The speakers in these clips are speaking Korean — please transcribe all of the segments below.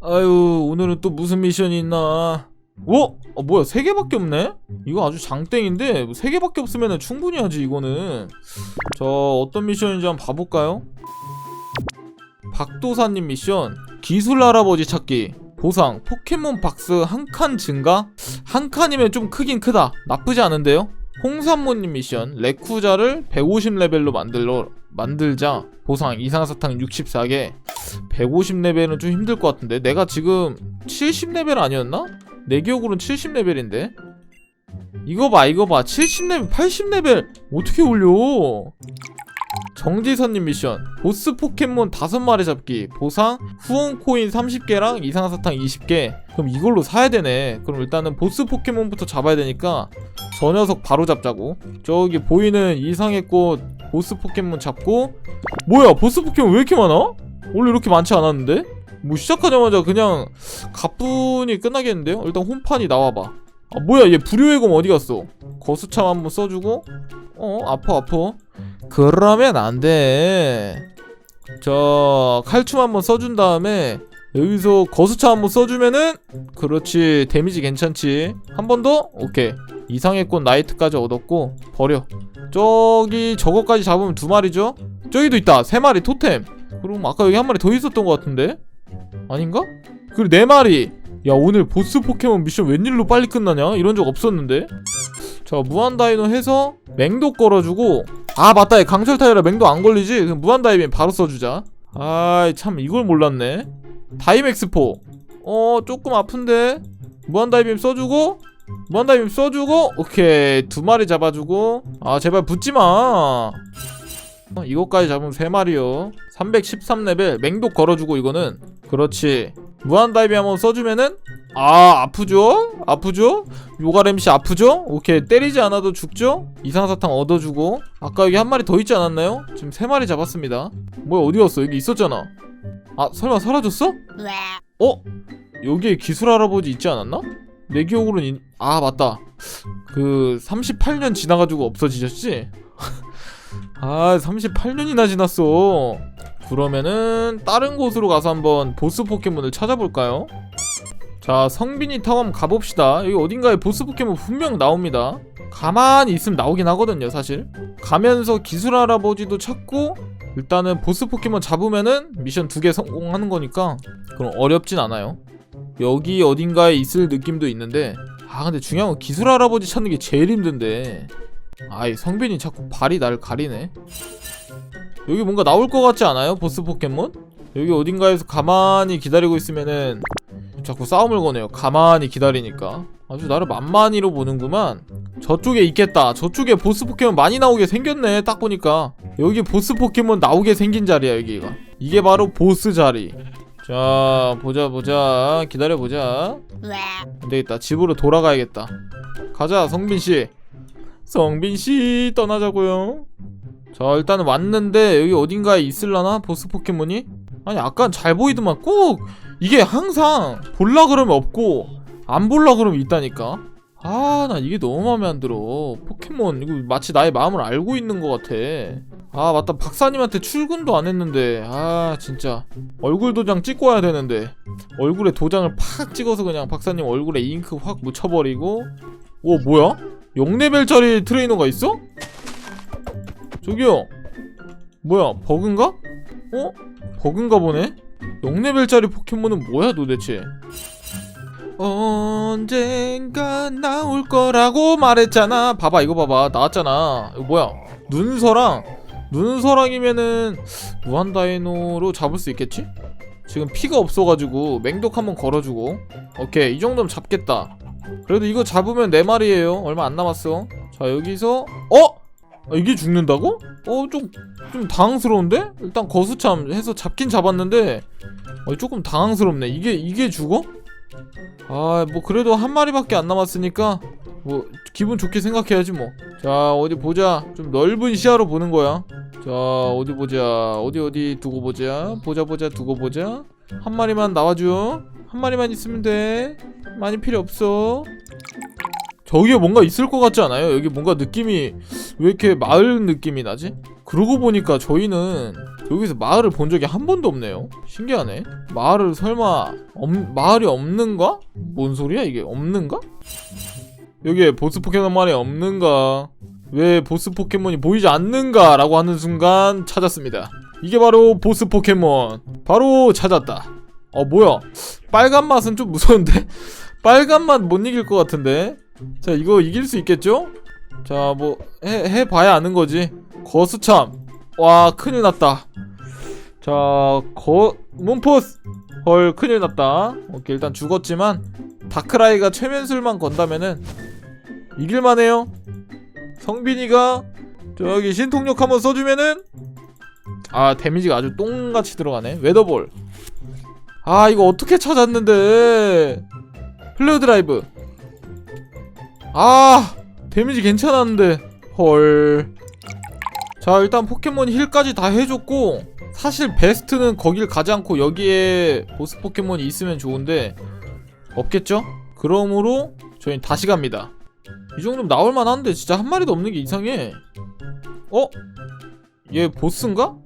아유 오늘은 또 무슨 미션이 있나 어? 어 뭐야 세 개밖에 없네? 이거 아주 장땡인데 뭐 세 개밖에 없으면 충분히 하지 이거는 저 어떤 미션인지 한번 봐볼까요? 박도사님 미션 기술 할아버지 찾기 보상 포켓몬 박스 한 칸 증가? 한 칸이면 좀 크긴 크다 나쁘지 않은데요? 홍삼모님 미션 레쿠자를 150레벨로 만들러 만들자. 보상 이상사탕 64개. 150레벨은 좀 힘들 것 같은데. 내가 지금 70레벨 아니었나? 내 기억으로는 70레벨인데. 이거 봐 이거 봐. 70레벨 80레벨. 어떻게 올려 정지선님 미션. 보스 포켓몬 5마리 잡기. 보상? 후원 코인 30개랑 이상사탕 20개. 그럼 이걸로 사야 되네. 그럼 일단은 보스 포켓몬부터 잡아야 되니까 저 녀석 바로 잡자고. 저기 보이는 이상의 꽃 보스 포켓몬 잡고. 뭐야 보스 포켓몬 왜 이렇게 많아? 원래 이렇게 많지 않았는데? 뭐 시작하자마자 그냥 가뿐히 끝나겠는데요? 일단 홈판이 나와봐. 아 뭐야 얘 불효의 검 어디 갔어? 거수참 한번 써주고. 어 아파 아파 그러면 안 돼 저 칼춤 한번 써준 다음에 여기서 거수차 한번 써주면은 그렇지 데미지 괜찮지 한 번 더? 오케이 이상의 꽃 나이트까지 얻었고 버려 저기 저거까지 잡으면 두 마리죠? 저기도 있다 세 마리 토템 그럼 아까 여기 한 마리 더 있었던 것 같은데? 아닌가? 그리고 네 마리 야 오늘 보스 포켓몬 미션 웬일로 빨리 끝나냐? 이런 적 없었는데 자 무한 다이노 해서 맹도 걸어주고 아 맞다. 얘 강철 타이라 맹도 안 걸리지? 무한 다이빙 바로 써주자. 아이 참 이걸 몰랐네. 다이맥스포. 어 조금 아픈데? 무한 다이빙 써주고? 무한 다이빙 써주고? 오케이. 두 마리 잡아주고? 아 제발 붙지마. 어, 이거까지 잡으면 세 마리요. 313레벨 맹독 걸어주고 이거는. 그렇지. 무한 다이빙 한번 써주면은 아 아프죠? 아프죠? 요가렘씨 아프죠? 오케이 때리지 않아도 죽죠? 이상사탕 얻어주고 아까 여기 한 마리 더 있지 않았나요? 지금 세 마리 잡았습니다 뭐야 어디 갔어? 여기 있었잖아 아 설마 사라졌어? 어? 여기에 기술 할아버지 있지 않았나? 내 기억으로는 인... 아 맞다 그 38년 지나가지고 없어지셨지? 아 38년이나 지났어 그러면은 다른 곳으로 가서 한번 보스 포켓몬을 찾아볼까요? 자 성빈이 한번 가봅시다. 여기 어딘가에 보스 포켓몬 분명 나옵니다. 가만히 있으면 나오긴 하거든요 사실. 가면서 기술 할아버지도 찾고 일단은 보스 포켓몬 잡으면은 미션 두 개 성공하는 거니까 그럼 어렵진 않아요. 여기 어딘가에 있을 느낌도 있는데 아 근데 중요한 건 기술 할아버지 찾는 게 제일 힘든데. 아이 성빈이 자꾸 발이 날 가리네. 여기 뭔가 나올 것 같지 않아요? 보스 포켓몬? 여기 어딘가에서 가만히 기다리고 있으면은 자꾸 싸움을 거네요. 가만히 기다리니까. 아주 나를 만만히로 보는구만. 저쪽에 있겠다. 저쪽에 보스 포켓몬 많이 나오게 생겼네. 딱 보니까. 여기 보스 포켓몬 나오게 생긴 자리야 여기가. 이게 바로 보스 자리. 자 보자 보자. 기다려보자. 안되겠다. 집으로 돌아가야겠다. 가자 성빈씨. 성빈씨 떠나자고요. 자 일단은 왔는데 여기 어딘가에 있을라나? 보스 포켓몬이? 아니 아까 잘 보이더만. 꼭 이게 항상 볼라 그러면 없고 안 볼라 그러면 있다니까 아 나 이게 너무 마음에 안 들어 포켓몬 이거 마치 나의 마음을 알고 있는 것 같아 아 맞다 박사님한테 출근도 안 했는데 아 진짜 얼굴 도장 찍고 와야 되는데 얼굴에 도장을 팍 찍어서 그냥 박사님 얼굴에 잉크 확 묻혀버리고 오 뭐야? 0레벨짜리 트레이너가 있어? 저기요 뭐야 버그인가? 어? 버그인가 보네? 0레벨짜리 포켓몬은 뭐야 도대체? 언젠가 나올 거라고 말했잖아. 봐봐 이거 봐봐. 나왔잖아. 이거 뭐야? 눈서랑 눈서랑이면은 무한다이노로 잡을 수 있겠지? 지금 피가 없어가지고 맹독 한번 걸어주고. 오케이 이 정도면 잡겠다. 그래도 이거 잡으면 네 마리예요. 얼마 안 남았어. 자 여기서 어? 아, 이게 죽는다고? 어, 좀, 좀 당황스러운데? 일단 거수참 해서 잡긴 잡았는데, 어, 조금 당황스럽네. 이게, 이게 죽어? 아, 뭐, 그래도 한 마리밖에 안 남았으니까, 뭐, 기분 좋게 생각해야지, 뭐. 자, 어디 보자. 좀 넓은 시야로 보는 거야. 자, 어디 보자. 어디, 어디 두고 보자. 보자, 보자, 두고 보자. 한 마리만 나와줘. 한 마리만 있으면 돼. 많이 필요 없어. 저기에 뭔가 있을 것 같지 않아요? 여기 뭔가 느낌이 왜 이렇게 마을 느낌이 나지? 그러고 보니까 저희는 여기서 마을을 본 적이 한 번도 없네요. 신기하네. 마을을 설마 없, 마을이 없는가? 뭔 소리야 이게 없는가? 여기에 보스 포켓몬만이 없는가? 왜 보스 포켓몬이 보이지 않는가 라고 하는 순간 찾았습니다. 이게 바로 보스 포켓몬. 바로 찾았다. 어 뭐야? 빨간 맛은 좀 무서운데? 빨간 맛 못 이길 것 같은데? 자 이거 이길 수 있겠죠? 자뭐해 해봐야 아는 거지. 거수참. 와 큰일 났다. 자 거 문포스. 헐 큰일 났다. 오케이 일단 죽었지만 다크라이가 최면술만 건다면은 이길만해요. 성빈이가 저기 신통력 한번 써주면은 아 데미지가 아주 똥같이 들어가네. 웨더볼. 아 이거 어떻게 찾았는데 플레어 드라이브 아 데미지 괜찮았는데 헐. 자 일단 포켓몬 힐까지 다 해줬고 사실 베스트는 거길 가지 않고 여기에 보스 포켓몬이 있으면 좋은데 없겠죠? 그러므로 저희는 다시 갑니다. 이 정도면 나올만한데 진짜 한 마리도 없는 게 이상해. 어? 얘 보스인가?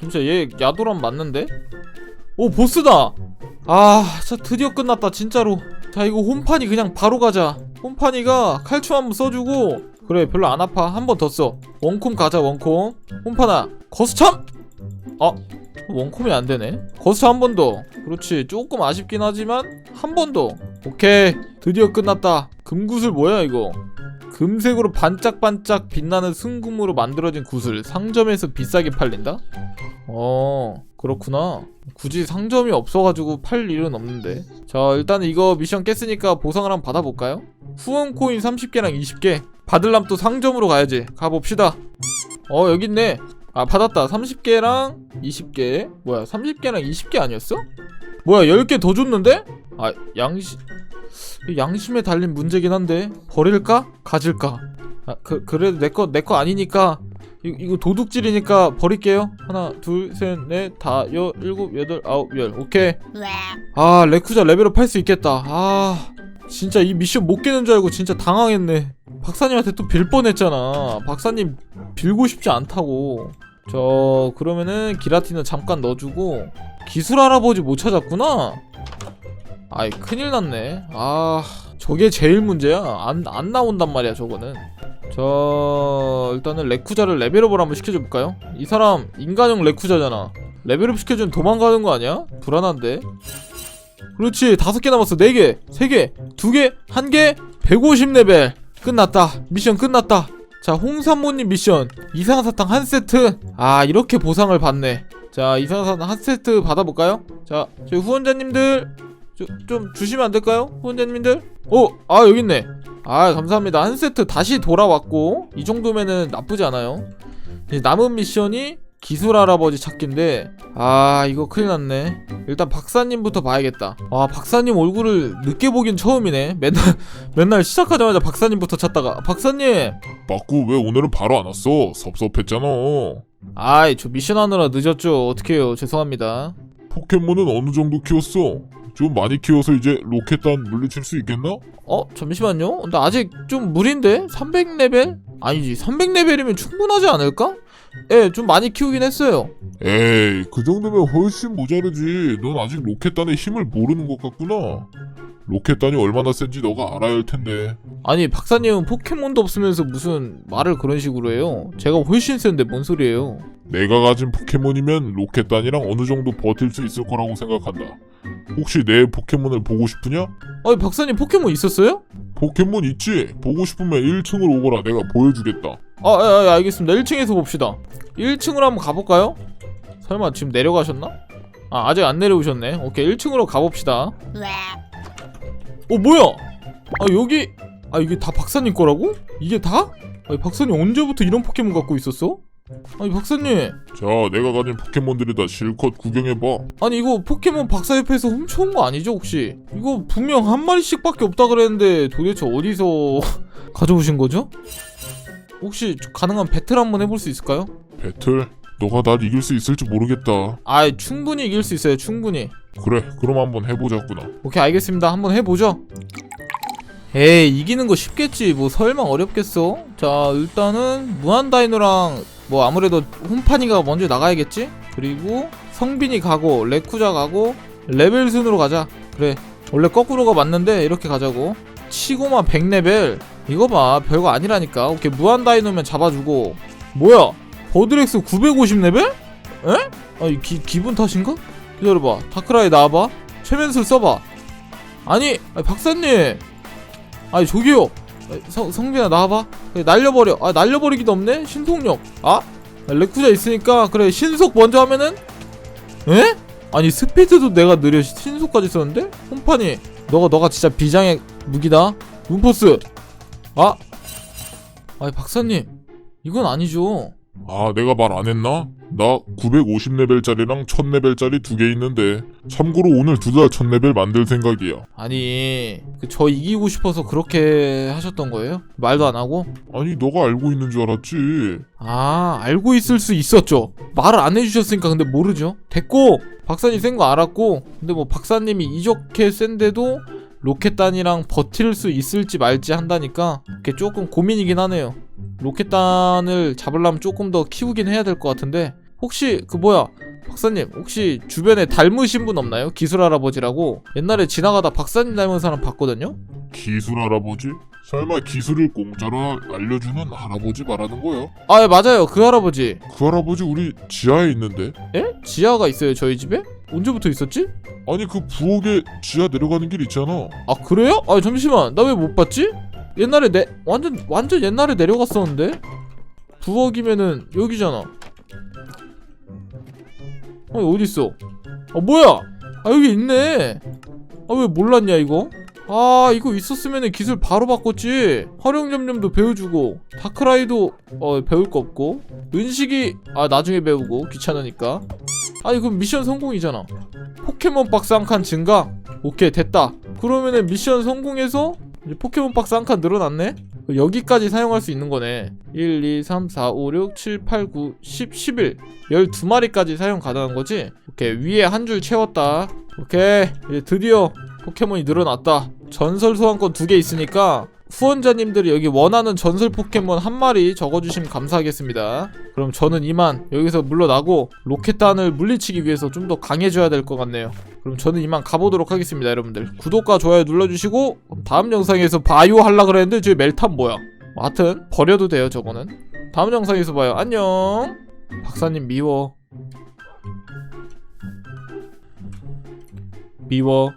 진짜 얘 야도란 맞는데? 오 보스다! 아, 진짜 드디어 끝났다 진짜로. 자 이거 홈판이 그냥 바로 가자. 홈판이가 칼춤 한번 써주고 그래 별로 안 아파 한 번 더 써. 원콤 가자 원콤. 홈판아 거스참! 아 원콤이 안 되네. 거스참 한 번 더. 그렇지 조금 아쉽긴 하지만 한 번 더. 오케이 드디어 끝났다. 금구슬 뭐야 이거? 금색으로 반짝반짝 빛나는 승금으로 만들어진 구슬 상점에서 비싸게 팔린다? 어 그렇구나 굳이 상점이 없어가지고 팔 일은 없는데 자 일단 이거 미션 깼으니까 보상을 한번 받아볼까요? 후원 코인 30개랑 20개 받을람 또 상점으로 가야지 가봅시다 어 여기 있네 아 받았다 30개랑 20개 뭐야 30개랑 20개 아니었어? 뭐야 10개 더 줬는데? 아 양심 양심에 달린 문제긴 한데 버릴까? 가질까? 아, 그 그래도 내 거 내 거 아니니까 이, 이거 도둑질이니까 버릴게요. 하나, 둘, 셋, 넷, 다, 여, 일곱, 여덟, 아홉, 열. 오케이. 아 레쿠자 레벨업 할 수 있겠다. 아 진짜 이 미션 못 깨는 줄 알고 진짜 당황했네. 박사님한테 또 빌 뻔했잖아. 박사님 빌고 싶지 않다고. 저 그러면은 기라티는 잠깐 넣어주고 기술 할아버지 못 찾았구나. 아이 큰일 났네. 아 저게 제일 문제야. 안 안 나온단 말이야 저거는. 저 일단은 레쿠자를 레벨업을 한번 시켜줘볼까요? 이 사람 인간형 레쿠자잖아. 레벨업 시켜주면 도망가는 거 아니야? 불안한데. 그렇지 다섯 개 남았어 네 개, 세 개, 두 개, 한 개, 150레벨 끝났다. 미션 끝났다. 자 홍삼모님 미션 이상사탕 한 세트. 아 이렇게 보상을 받네. 자 이상사탕 한 세트 받아볼까요? 자 저희 후원자님들 저, 좀 주시면 안 될까요? 후원자님들? 오! 아 여기 있네. 아 감사합니다. 한 세트 다시 돌아왔고 이 정도면은 나쁘지 않아요. 이제 남은 미션이 기술 할아버지 찾기인데 아 이거 큰일 났네. 일단 박사님부터 봐야겠다. 아 박사님 얼굴을 늦게 보긴 처음이네. 맨날 맨날 시작하자마자 박사님부터 찾다가 박사님 빠꾸 왜 오늘은 바로 안 왔어? 섭섭했잖아. 아이 저 미션 하느라 늦었죠. 어떡해요. 죄송합니다. 포켓몬은 어느 정도 키웠어? 좀 많이 키워서 이제 로켓단 물리칠 수 있겠나? 어 잠시만요. 근데 아직 좀 무리인데 300레벨? 아니지 300레벨이면 충분하지 않을까? 예, 좀 많이 키우긴 했어요. 에이, 그 정도면 훨씬 모자르지. 넌 아직 로켓단의 힘을 모르는 것 같구나. 로켓단이 얼마나 센지 너가 알아야 할 텐데. 아니 박사님은 포켓몬도 없으면서 무슨 말을 그런 식으로 해요? 제가 훨씬 센데 뭔 소리예요? 내가 가진 포켓몬이면 로켓단이랑 어느 정도 버틸 수 있을 거라고 생각한다. 혹시 내 포켓몬을 보고 싶으냐? 아니 박사님 포켓몬 있었어요? 포켓몬 있지? 보고 싶으면 1층으로 오거라. 내가 보여주겠다. 아, 아, 아 알겠습니다. 1층에서 봅시다. 1층으로 한번 가볼까요? 설마 지금 내려가셨나? 아 아직 안 내려오셨네. 오케이 1층으로 가봅시다. 어 뭐야? 아 여기 아 이게 다 박사님 거라고? 이게 다? 아니 박사님 언제부터 이런 포켓몬 갖고 있었어? 아니 박사님 자, 내가 가진 포켓몬들이 다. 실컷 구경해봐. 아니 이거 포켓몬 박사협회에서 훔쳐온 거 아니죠 혹시? 이거 분명 한 마리씩밖에 없다 그랬는데 도대체 어디서 가져오신 거죠? 혹시 가능한 배틀 한번 해볼 수 있을까요? 배틀? 너가 날 이길 수 있을지 모르겠다. 아 충분히 이길 수 있어요 충분히 그래, 그럼 한번 해보자꾸나. 오케이 알겠습니다 한번 해보죠 에이 이기는 거 쉽겠지 뭐 설마 어렵겠어 자 일단은 무한다이노랑 뭐 아무래도 홈파니가 먼저 나가야겠지? 그리고 성빈이 가고 레쿠자 가고 레벨 순으로 가자. 그래 원래 거꾸로가 맞는데 이렇게 가자고. 치고만 100레벨. 이거 봐 별거 아니라니까. 오케이 무한 다이노면 잡아주고. 뭐야? 버드렉스 950레벨? 에? 아니 기, 기분 탓인가? 기다려봐. 다크라이 나와봐. 최면술 써봐. 아니 박사님. 아니 저기요 성, 성빈아 나와봐. 그래, 날려버려. 아 날려버리기도 없네? 신속력. 아 레쿠자 있으니까 그래 신속 먼저 하면은? 에? 아니 스피드도 내가 느려. 신속까지 썼는데? 홈파니 너가 너가 진짜 비장의 무기다. 눈포스. 아. 아니 박사님. 이건 아니죠 아 내가 말 안 했나? 나 950레벨짜리랑 1000레벨짜리 두 개 있는데 참고로 오늘 두달 1000레벨 만들 생각이야 아니 그 저 이기고 싶어서 그렇게 하셨던 거예요? 말도 안 하고? 아니 너가 알고 있는 줄 알았지 아 알고 있을 수 있었죠 말을 안 해주셨으니까 근데 모르죠 됐고 박사님 센 거 알았고 근데 뭐 박사님이 이렇게 센데도 로켓단이랑 버틸 수 있을지 말지 한다니까 그게 조금 고민이긴 하네요 로켓단을 잡으려면 조금 더 키우긴 해야 될 것 같은데 혹시 그 뭐야 박사님 혹시 주변에 닮으신 분 없나요? 기술 할아버지라고 옛날에 지나가다 박사님 닮은 사람 봤거든요 기술 할아버지? 설마 기술을 공짜로 알려주는 할아버지 말하는 거야? 아 예, 맞아요 그 할아버지 그 할아버지 우리 지하에 있는데 에? 지하가 있어요 저희 집에? 언제부터 있었지? 아니 그 부엌에 지하 내려가는 길 있잖아. 아 그래요? 아 잠시만. 나 왜 못 봤지? 옛날에 내 완전 완전 옛날에 내려갔었는데? 부엌이면은 여기잖아. 아니 어딨어? 아 뭐야? 아 여기 있네. 아 왜 몰랐냐 이거? 아 이거 있었으면은 기술 바로 바꿨지. 활용점념도 배워주고 다크라이도 어 배울 거 없고. 은식이 아 나중에 배우고. 귀찮으니까 아니 그럼 미션 성공이잖아. 포켓몬 박스 한 칸 증가? 오케이 됐다. 그러면은 미션 성공해서 포켓몬 박스 한 칸 늘어났네? 여기까지 사용할 수 있는 거네. 1, 2, 3, 4, 5, 6, 7, 8, 9, 10, 11 12마리까지 사용 가능한 거지? 오케이 위에 한 줄 채웠다. 오케이 이제 드디어 포켓몬이 늘어났다. 전설 소환권 두 개 있으니까 후원자님들이 여기 원하는 전설 포켓몬 한 마리 적어주시면 감사하겠습니다. 그럼 저는 이만 여기서 물러나고 로켓단을 물리치기 위해서 좀 더 강해져야 될 것 같네요. 그럼 저는 이만 가보도록 하겠습니다, 여러분들. 구독과 좋아요 눌러주시고 다음 영상에서 바이오 할라 그랬는데 저기 멜탄 뭐야? 뭐 하여튼 버려도 돼요, 저거는. 다음 영상에서 봐요. 안녕. 박사님 미워. 미워.